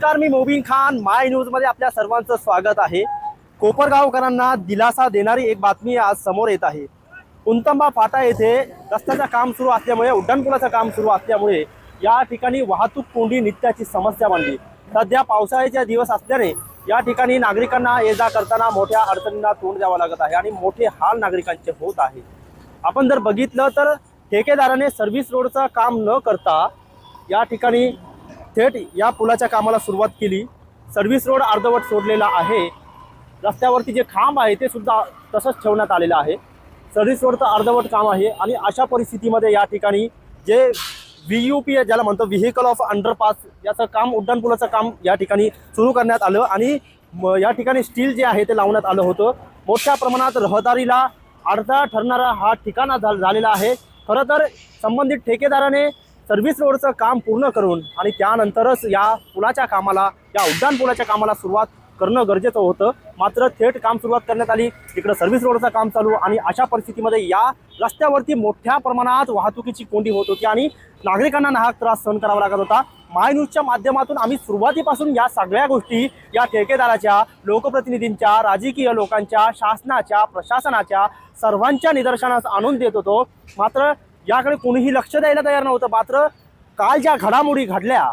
नमस्कार मी मोबिन खान. माय न्यूजमध्ये आपल्या सर्वांचं स्वागत आहे. कोपरगावकरांना दिलासा देणारी एक बातमी आज समोर येत आहे. उंतंबा फाटा येथे रस्त्याचं काम सुरू असल्यामुळे उड्डाणपुलाचं काम सुरू असल्यामुळे या ठिकाणी वाहतूक कोंडी नित्याची समस्या बनली सध्या पावसाळ्याचे दिवस असल्याने या ठिकाणी नागरिकांना ये जा करताना मोठ्या अडचणींना तोंड द्यावं लागत आहे आणि मोठे हाल नागरिकांचे होत आहे. आपण जर बघितलं तर ठेकेदाराने सर्व्हिस रोडचं काम न करता या ठिकाणी थेट या पुलाच्या कामाला सुरुवात केली. सर्व्हिस रोड अर्धवट सोडलेला आहे. रस्त्यावरती जे खांब आहे ते सुद्धा तसंच ठेवण्यात आलेलं आहे. सर्व्हिस रोडचं अर्धवट काम आहे आणि अशा परिस्थितीमध्ये या ठिकाणी जे व्ही यू पी ज्याला म्हणतो व्हेकल ऑफ अंडरपास याचं काम उड्डाणपुलाचं काम या ठिकाणी सुरू करण्यात आलं आणि म- या ठिकाणी स्टील जे आहे ते लावण्यात आलं होतं. मोठ्या प्रमाणात रहदारीला अडथळा ठरणारा हा ठिकाणा झा झालेला आहे. खरं तर संबंधित ठेकेदाराने सर्व्हिस रोडचं काम पूर्ण करून आणि त्यानंतरच या पुलाच्या कामाला या उड्डाण पुलाच्या कामाला सुरुवात करणं गरजेचं होतं. मात्र थेट काम सुरुवात करण्यात आली. इकडं सर्व्हिस रोडचं काम चालू आणि अशा परिस्थितीमध्ये या रस्त्यावरती मोठ्या प्रमाणात वाहतुकीची कोंडी होत होती आणि नागरिकांना नाहक त्रास सहन करावा लागत होता. माय न्यूजच्या माध्यमातून आम्ही सुरुवातीपासून या सगळ्या गोष्टी या ठेकेदाराच्या लोकप्रतिनिधींच्या राजकीय लोकांच्या शासनाच्या प्रशासनाच्या सर्वांच्या निदर्शनास आणून देत होतो. मात्र याकडे कोणीही लक्ष द्यायला तयार नव्हतं. मात्र काल ज्या घडामोडी घडल्या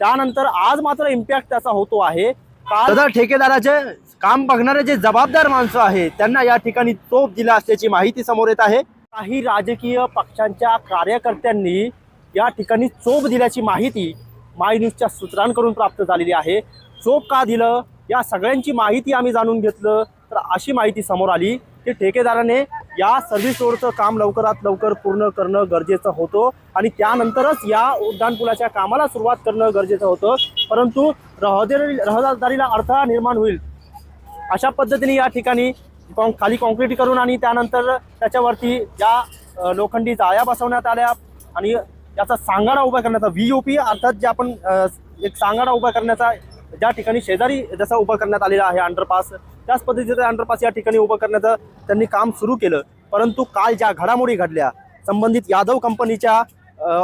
त्यानंतर आज मात्र इम्पॅक्ट त्याचा होतो आहे. काल ठेकेदाराचे काम बघणारे जे जबाबदार माणसं आहेत त्यांना या ठिकाणी तोप दिला असल्याची माहिती समोर येत आहे. काही राजकीय पक्षांच्या कार्यकर्त्यांनी या ठिकाणी चोप दिल्याची माहिती माय न्यूजच्या सूत्रांकडून प्राप्त झालेली आहे. चोप का दिलं? या सगळ्यांची माहिती आम्ही जाणून घेतलं. तर अशी माहिती समोर आली की ठेकेदाराने या सर्व्हिस रोडचं काम लवकरात लवकर पूर्ण करणं गरजेचं होतं. आणि त्यानंतरच या उड्डाणपुलाच्या कामाला सुरुवात करणं गरजेचं होतं. परंतु रहदारी रहदारीला अडथळा निर्माण होईल. अशा पद्धतीने या ठिकाणी कॉं खाली कॉन्क्रीट करून आणि त्यानंतर त्याच्यावरती या लोखंडी जाळ्या बसवण्यात आल्या. आणि याचा सांगाडा उभा करण्याचा व्ही ओ पी अर्थात जे आपण एक सांगाडा उभा करण्याचा ज्या ठिकाणी शेजारी जसा उभा करण्यात आलेला आहे अंडरपास त्याच पद्धतीचं अंडरपास या ठिकाणी उभं करण्याचं त्यांनी काम सुरू केलं. परंतु काल ज्या घडामोडी घडल्या संबंधित यादव कंपनीच्या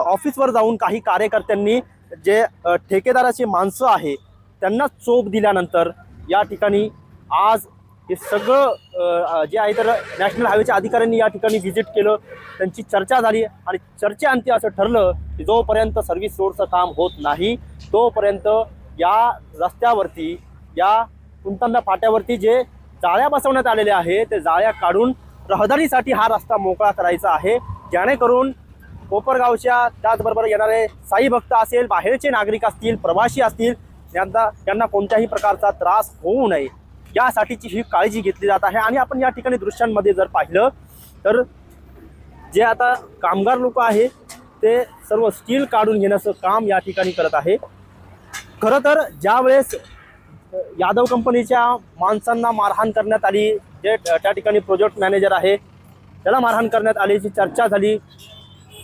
ऑफिसवर जाऊन काही कार्यकर्त्यांनी जे ठेकेदाराची माणसं आहे त्यांना चोप दिल्यानंतर या ठिकाणी आज हे सगळं जे आहे तर नॅशनल हायवेच्या अधिकाऱ्यांनी या ठिकाणी व्हिजिट केलं त्यांची चर्चा झाली आणि चर्चेअंती असं ठरलं की जोपर्यंत सर्व्हिस रोडचं काम होत नाही तोपर्यंत या रस्त्यावरती या कुंतंबा फाट्यावरती जे जाळ्या बसवण्यात आलेल्या आहे ते जाळ्या काढून रहदारीसाठी हा रस्ता मोकळा करायचा आहे. जेणेकरून कोपरगावच्या त्याचबरोबर येणारे साई भक्त असेल बाहेरचे नागरिक असतील प्रवासी असतील यांना त्यांना कोणत्याही प्रकारचा त्रास होऊ नये. यासाठीची ही काळजी घेतली जात आहे. आणि आपण या ठिकाणी दृश्यांमध्ये जर पाहिलं तर जे आता कामगार लोक आहे ते सर्व स्टील काढून घेण्याचं काम या ठिकाणी करत आहे. खरं तर ज्यावेळेस यादव कंपनीच्या माणसांना मारहाण करण्यात आली. जे त्या ठिकाणी प्रोजेक्ट मॅनेजर आहे त्याला मारहाण करण्यात आल्याची चर्चा झाली.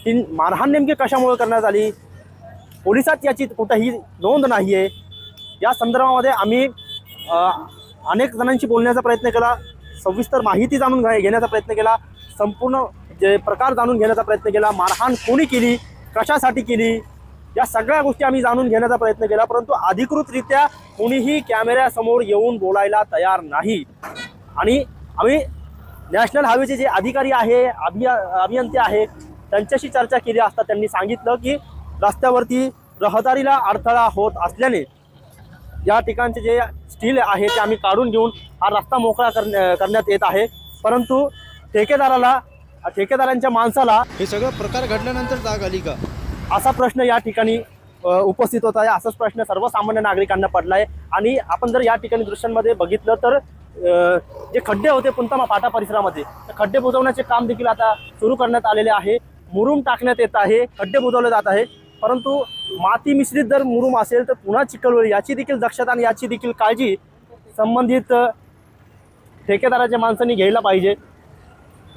ती मारहाण नेमकी कशामुळे करण्यात आली? पोलिसात याची कुठंही नोंद नाही आहे या संदर्भामध्ये आम्ही अनेक जणांशी बोलण्याचा प्रयत्न केला. सविस्तर माहिती जाणून घेण्याचा प्रयत्न केला. संपूर्ण जे प्रकार जाणून घेण्याचा प्रयत्न केला. मारहाण कोणी केली? कशासाठी केली? या सगळ्या गोष्टी आम्ही जाणून घेण्याचा प्रयत्न केला परंतु अधिकृतरित्या कुणीही कॅमेऱ्यासमोर येऊन बोलायला तयार नाही. आणि आम्ही नॅशनल हायवेचे जे अधिकारी आहे अभिया अभियंते आहेत त्यांच्याशी चर्चा केली असता त्यांनी सांगितलं की रस्त्यावरती रहदारीला अडथळा होत असल्याने या ठिकाणचे जे स्टील आहे ते आम्ही काढून घेऊन हा रस्ता मोकळा करण्या करण्यात येत आहे. परंतु ठेकेदाराला ठेकेदारांच्या माणसाला हे सगळं प्रकार घडल्यानंतर जाग आली का? असा प्रश्न या ठिकाणी उपस्थित होत आहे. असाच प्रश्न सर्वसामान्य नागरिकांना पडला आहे आणि आपण जर या ठिकाणी दृश्यांमध्ये बघितलं तर जे खड्डे होते पुंतमा फाटा परिसरामध्ये खड्डे बुजवण्याचे काम देखील आता सुरू करण्यात आलेले आहे. मुरुम टाकण्यात येत आहे खड्डे बुजवले जात आहे परंतु माती मिश्रित जर मुरुम असेल तर पुन्हा चिखल होईल याची देखील दक्षता आणि याची देखील काळजी संबंधित ठेकेदाराच्या माणसांनी घ्यायला पाहिजे.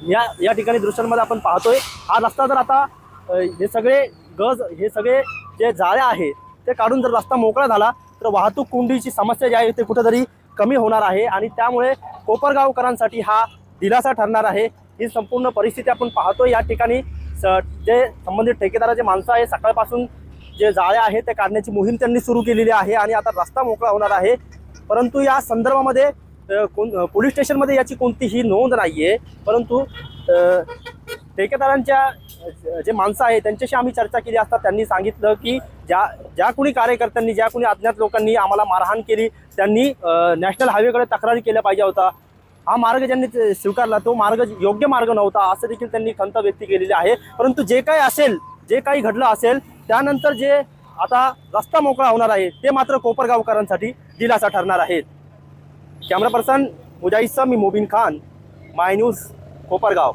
या या ठिकाणी दृश्यांमध्ये आपण पाहतोय. हा रस्ता जर आता हे सगळे गज हे सगळे जे जाळ्या आहेत ते काढून जर रस्ता मोकळा झाला तर वाहतूक कोंडीची समस्या जी आहे ते कुठेतरी कमी होणार आहे आणि त्यामुळे कोपरगावकरांसाठी हा दिलासा ठरणार आहे. ही संपूर्ण परिस्थिती आपण पाहतो या ठिकाणी स जे संबंधित ठेकेदाराचे माणसं आहे सकाळपासून जे जाळ्या आहेत ते काढण्याची मोहीम त्यांनी सुरू केलेली आहे आणि आता रस्ता मोकळा होणार आहे. परंतु या संदर्भामध्ये कोण पोलीस स्टेशनमध्ये याची कोणतीही नोंद नाही आहे परंतु ठेकेदारांच्या जे माणसं आहेत त्यांच्याशी आम्ही चर्चा केली असता त्यांनी सांगितलं की ज्या ज्या कोणी कार्यकर्त्यांनी ज्या कोणी अज्ञात लोकांनी आम्हाला मारहाण केली त्यांनी नॅशनल हायवेकडे तक्रारी केल्या पाहिजे होता. हा मार्ग ज्यांनी स्वीकारला तो मार्ग योग्य मार्ग नव्हता असं देखील त्यांनी खंत व्यक्त केलेली आहे. परंतु जे काही असेल जे काही घडलं असेल त्यानंतर जे आता रस्ता मोकळा होणार आहे ते मात्र कोपरगावकरांसाठी दिलासा ठरणार आहेत कॅमेरा पर्सन मुजाहिदचा मी मोबिन खान माय न्यूज कोपरगाव.